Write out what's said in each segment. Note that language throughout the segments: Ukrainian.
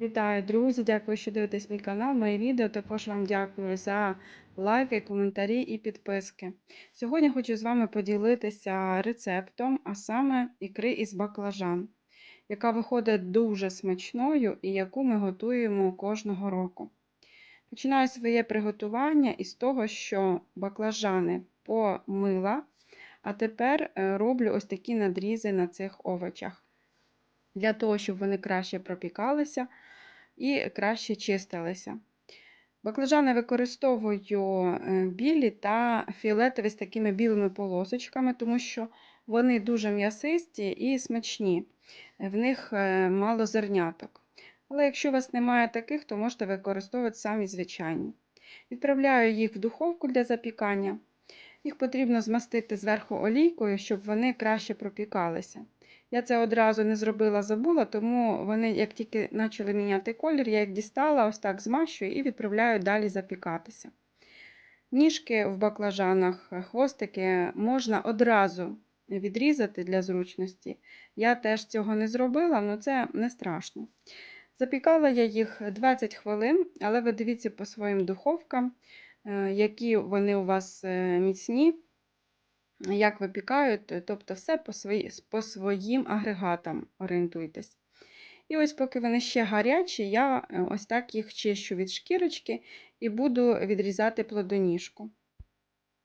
Вітаю, друзі! Дякую, що дивитесь мій канал, мої відео. Також вам дякую за лайки, коментарі і підписки. Сьогодні хочу з вами поділитися рецептом, а саме ікри із баклажан, яка виходить дуже смачною і яку ми готуємо кожного року. Починаю своє приготування із того, що баклажани помила, а тепер е, роблю ось такі надрізи на цих овочах. Для того, щоб вони краще пропікалися і краще чистилися. Баклажани використовую е, білі та фіолетові з такими білими полосочками, тому що вони дуже м'ясисті і смачні, в них е, мало зерняток. Але якщо у вас немає таких, то можете використовувати самі звичайні. Відправляю їх в духовку для запікання. Їх потрібно змастити зверху олійкою, щоб вони краще пропікалися. Я це одразу не зробила, забула, тому вони, як тільки почали міняти колір, я їх дістала, ось так змащую і відправляю далі запікатися. Ніжки в баклажанах, хвостики можна одразу відрізати для зручності. Я теж цього не зробила, але це не страшно. Запікала я їх 20 хвилин, але ви дивіться по своїм духовкам, е, які вони у вас е, міцні як випікають, тобто все по, свої, по своїм агрегатам орієнтуйтесь. І ось, поки вони ще гарячі, я е, ось так їх чищу від шкірочки і буду відрізати плодоніжку.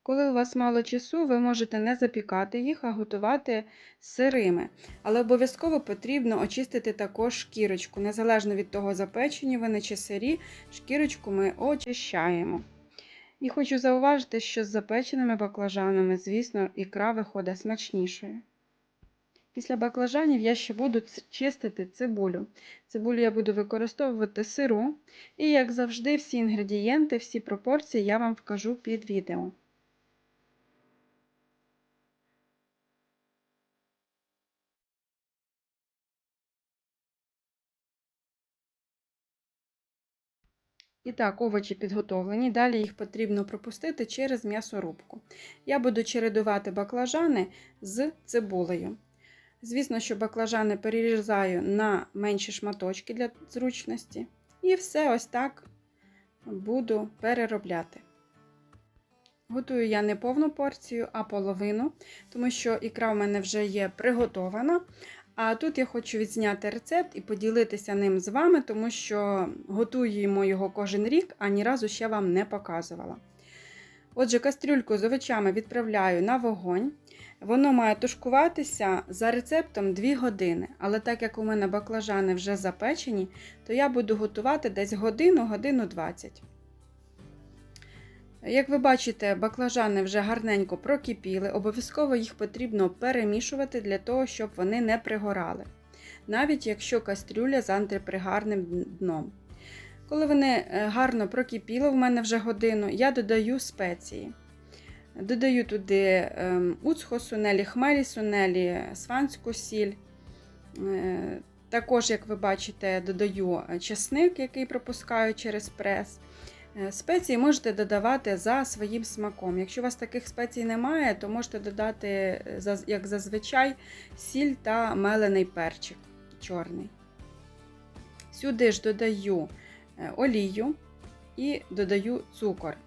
Коли у вас мало часу, ви можете не запікати їх, а готувати сирими. Але обов'язково потрібно очистити також шкірочку. Незалежно від того, запечені вони чи сирі, шкірочку ми очищаємо. І хочу зауважити, що з запеченими баклажанами, звісно, ікра виходить смачнішою. Після баклажанів я ще буду чистити цибулю. Цибулю я буду використовувати сиру. І, як завжди, всі інгредієнти, всі пропорції я вам вкажу під відео. І так, овочі підготовлені. Далі їх потрібно пропустити через м'ясорубку. Я буду чередувати баклажани з цибулею. Звісно, що баклажани перерізаю на менші шматочки для зручності. І все ось так буду переробляти. Готую я не повну порцію, а половину, тому що ікра в мене вже є приготована. А тут я хочу відзняти рецепт і поділитися ним з вами, тому що готуємо його кожен рік, а ні разу ще вам не показувала. Отже, кастрюльку з овочами відправляю на вогонь. Воно має тушкуватися за рецептом 2 години. Але так як у мене баклажани вже запечені, то я буду готувати десь годину, годину 20. Як ви бачите, баклажани вже гарненько прокипіли, обов'язково їх потрібно перемішувати для того, щоб вони не пригорали. Навіть якщо кастрюля з антипригарним дном. Коли вони е, гарно прокипіли, в мене вже годину, я додаю спеції. Додаю туди ем, уцхо сунелі, хмелі сунелі, сванську сіль. Е, також, як ви бачите, додаю чесник, який пропускаю через прес. Е, спеції можете додавати за своїм смаком. Якщо у вас таких спецій немає, то можете додати, е, як зазвичай, сіль та мелений перчик чорний. Сюди ж додаю е, олію і додаю цукор.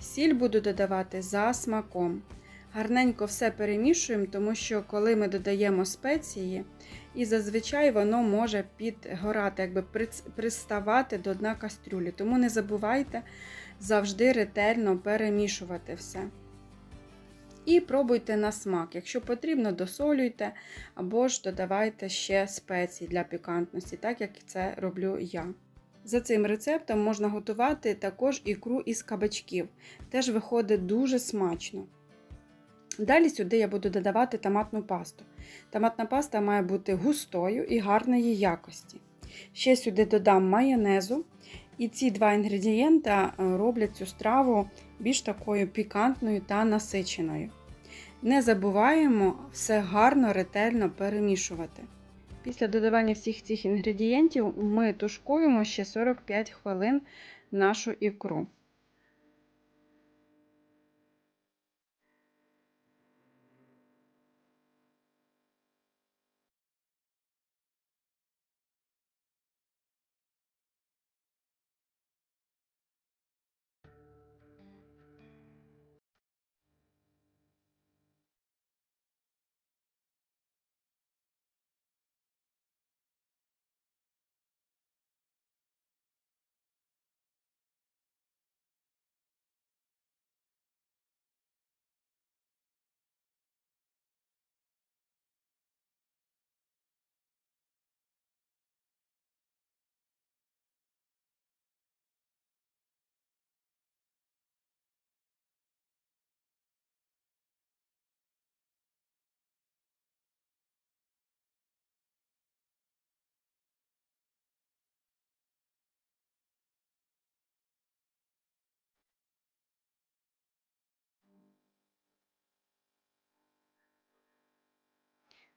Сіль буду додавати за смаком. Гарненько все перемішуємо, тому що коли ми додаємо спеції, і зазвичай воно може підгорати, якби приставати до дна кастрюлі. Тому не забувайте завжди ретельно перемішувати все. І пробуйте на смак. Якщо потрібно, досолюйте або ж додавайте ще спеції для пікантності, так як це роблю я. За цим рецептом можна готувати також ікру із кабачків. Теж виходить дуже смачно. Далі сюди я буду додавати томатну пасту. Томатна паста має бути густою і гарної якості. Ще сюди додам майонезу. І ці два інгредієнта е, роблять цю страву більш такою пікантною та насиченою. Не забуваємо все гарно, ретельно перемішувати. Після додавання всіх цих інгредієнтів ми тушкуємо ще 45 хвилин нашу ікру.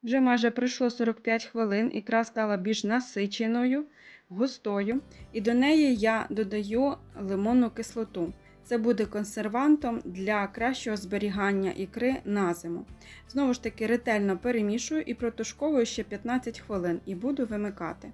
Вже майже пройшло 45 хвилин, ікра стала більш насиченою, густою, і до неї я додаю лимонну кислоту. Це буде консервантом для кращого зберігання ікри на зиму. Знову ж таки, ретельно перемішую і протушковую ще 15 хвилин і буду вимикати.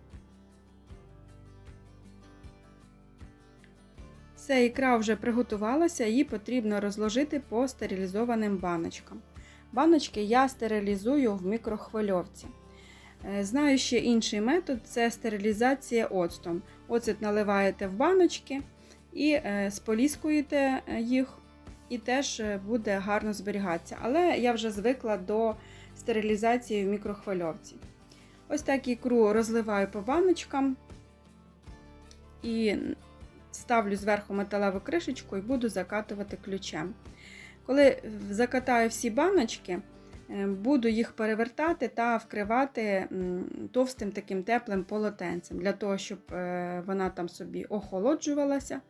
Все, ікра вже приготувалася, її потрібно розложити по стерилізованим баночкам. Баночки я стерилізую в мікрохвильовці. Е, Знаю ще інший метод це стерилізація оцтом. Оцет наливаєте в баночки і е, споліскуєте е, їх, і теж буде гарно зберігатися. Але я вже звикла до стерилізації в мікрохвильовці. Ось так ікру розливаю по баночкам і ставлю зверху металеву кришечку і буду закатувати ключем. Коли закатаю всі баночки, буду їх перевертати та вкривати товстим таким теплим полотенцем, для того, щоб е, вона там собі охолоджувалася.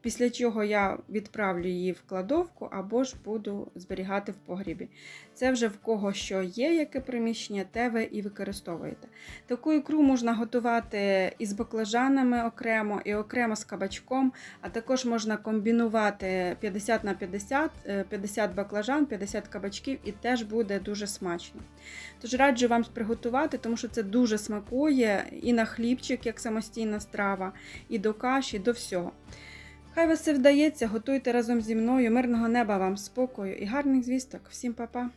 Після чого я відправлю її в кладовку або ж буду зберігати в погрібі. Це вже в кого що є, яке приміщення, те ви і використовуєте. Таку ікру можна готувати із баклажанами окремо і окремо з кабачком, а також можна комбінувати 50 на 50, е, 50 баклажан, 50 кабачків і теж буде дуже смачно. Тож раджу вам приготувати, тому що це дуже смакує і на хлібчик, як самостійна страва, і до каші, і до всього. Хай вас все вдається, готуйте разом зі мною. Мирного неба вам спокою і гарних звісток. Всім па-па!